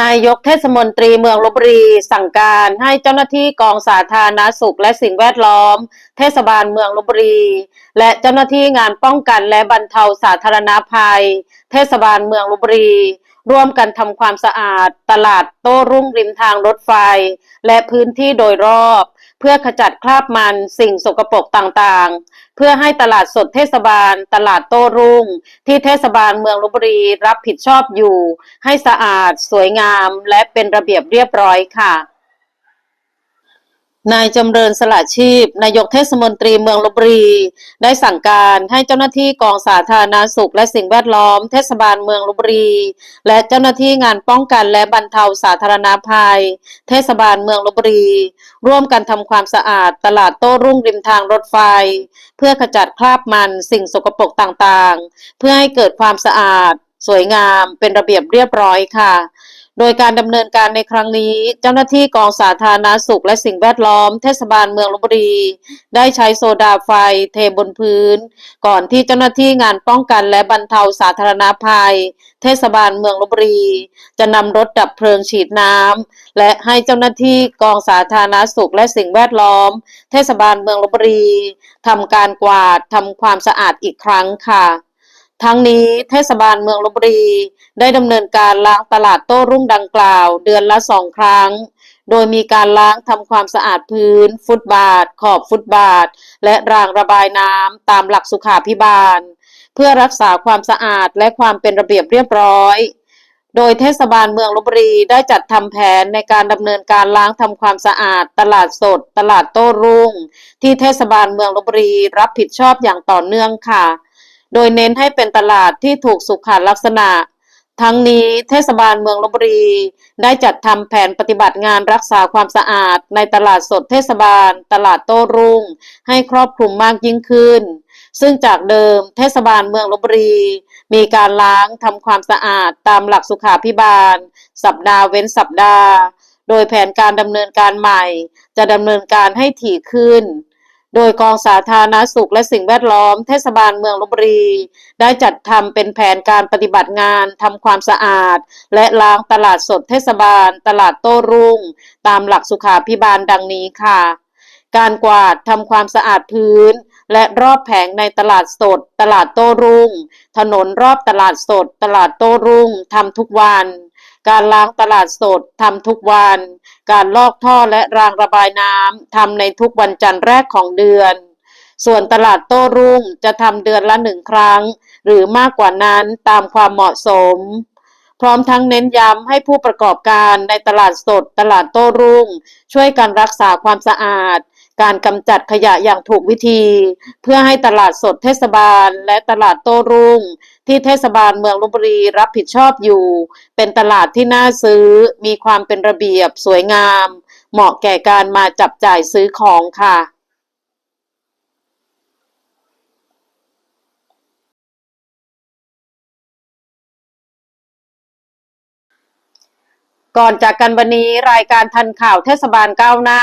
นายกเทศมนตรีเมืองลบบุรีสั่งการให้เจ้าหน้าที่กองสาธารณสุขและสิ่งแวดล้อม เทศบาลเมืองลบบุรี และเจ้าหน้าที่งานป้องกันและบรรเทาสาธารณภัย เทศบาลเมืองลบบุรี ร่วมกันทำความสะอาด ตลาดโต้รุ่งริมทางรถไฟ และพื้นที่โดยรอบ เพื่อขจัดคราบมันสิ่งสกปรกต่างๆ เพื่อให้ตลาดสดเทศบาล ตลาดโต้รุ่ง ที่เทศบาลเมืองลบบุรีรับผิดชอบอยู่ ให้สะอาด สวยงาม และเป็นระเบียบเรียบร้อยค่ะ นายจำเริญสละชีพ นายกเทศมนตรีเมืองลบบุรี ได้สั่งการให้เจ้าหน้าที่กองสาธารณาสุขและสิ่งแวดล้อม เทศบาลเมืองลบบุรี และเจ้าหน้าที่งานป้องกันและบรรเทาสาธารณภัย เทศบาลเมืองลบบุรี ร่วมกันทำความสะอาดตลาดโต้รุ่งริมทางรถไฟ เพื่อขจัดคราบมันสิ่งสกปรกต่างๆ เพื่อให้เกิดความสะอาด สวยงาม เป็นระเบียบเรียบร้อยค่ะ โดยการดำเนินการในครั้งนี้ เจ้าหน้าที่กองสาธารณาสุขและสิ่งแวดล้อมเทศบาลเมืองลบบุรี ได้ใช้โซดาไฟเทบนพื้น ก่อนที่เจ้าหน้าที่งานป้องกันและบรรเทาสาธารณภัย เทศบาลเมืองลบบุรี จะนำรถดับเพลิงฉีดน้ำและให้เจ้าหน้าที่กองสาธารณาสุขและสิ่งแวดล้อม เทศบาลเมืองลบบุรีทำการกวาดทำความสะอาดอีกครั้งค่ะ ทั้งนี้เทศบาลเมืองลบบุรี ได้ดำเนินการล้างตลาดโต้รุ่งดังกล่าว เดือนละสองครั้ง โดยมีการล้างทำความสะอาดพื้น ฟุตบาท ขอบฟุตบาท และรางระบายน้ำตามหลักสุขาพิบาล เพื่อรักษาความสะอาดและความเป็นระเบียบเรียบร้อย โดยเทศบาลเมืองลบบุรีได้จัดทำแผนในการดำเนินการล้างทำความสะอาด ตลาดสด ตลาดโต้รุ่ง ที่เทศบาลเมืองลบบุรีรับผิดชอบอย่างต่อเนื่องค่ะ โดยเน้นให้เป็นตลาดที่ถูกสุขลักษณะ ทั้งนี้เทศบาลเมืองลบบุรี ได้จัดทำแผนปฏิบัติงานรักษาความสะอาด ในตลาดสดเทศบาล ตลาดโต้รุ่ง ให้ครอบคลุมมากยิ่งขึ้น ซึ่งจากเดิมเทศบาลเมืองลบบุรี มีการล้างทำความสะอาดตามหลักสุขาพิบาล สัปดาห์เว้นสัปดาห์ โดยแผนการดำเนินการใหม่ จะดำเนินการให้ถี่ขึ้น โดยกองสาธารณสุขและสิ่งแวดล้อมเทศบาลเมืองลบบุรี ได้จัดทำเป็นแผนการปฏิบัติงานทำความสะอาด และล้างตลาดสดเทศบาล ตลาดโต้รุ่ง ตามหลักสุขาพิบาลดังนี้ค่ะ การกวาดทำความสะอาดพื้น และรอบแผงในตลาดสด ตลาดโต้รุ่ง ถนนรอบตลาดสด ตลาดโต้รุ่งทำทุกวัน การล้างตลาดสดทำทุกวัน การลอกท่อและรางระบายน้ำทำในทุกวันจันทร์แรกของเดือน ส่วนตลาดโต้รุ่งจะทำเดือนละหนึ่งครั้ง หรือมากกว่านั้นตามความเหมาะสม พร้อมทั้งเน้นย้ำให้ผู้ประกอบการในตลาดสด ตลาดโต้รุ่ง ช่วยกันรักษาความสะอาด การกำจัดขยะอย่างถูกวิธี เพื่อให้ตลาดสดเทศบาล และตลาดโต้รุ่ง ที่เทศบาลเมืองลบบุรีรับผิดชอบอยู่ เป็นตลาดที่น่าซื้อ มีความเป็นระเบียบสวยงาม เหมาะแก่การมาจับจ่ายซื้อของค่ะก่อนจากกันวันนี้รายการทันข่าวเทศบาลก้าวหน้า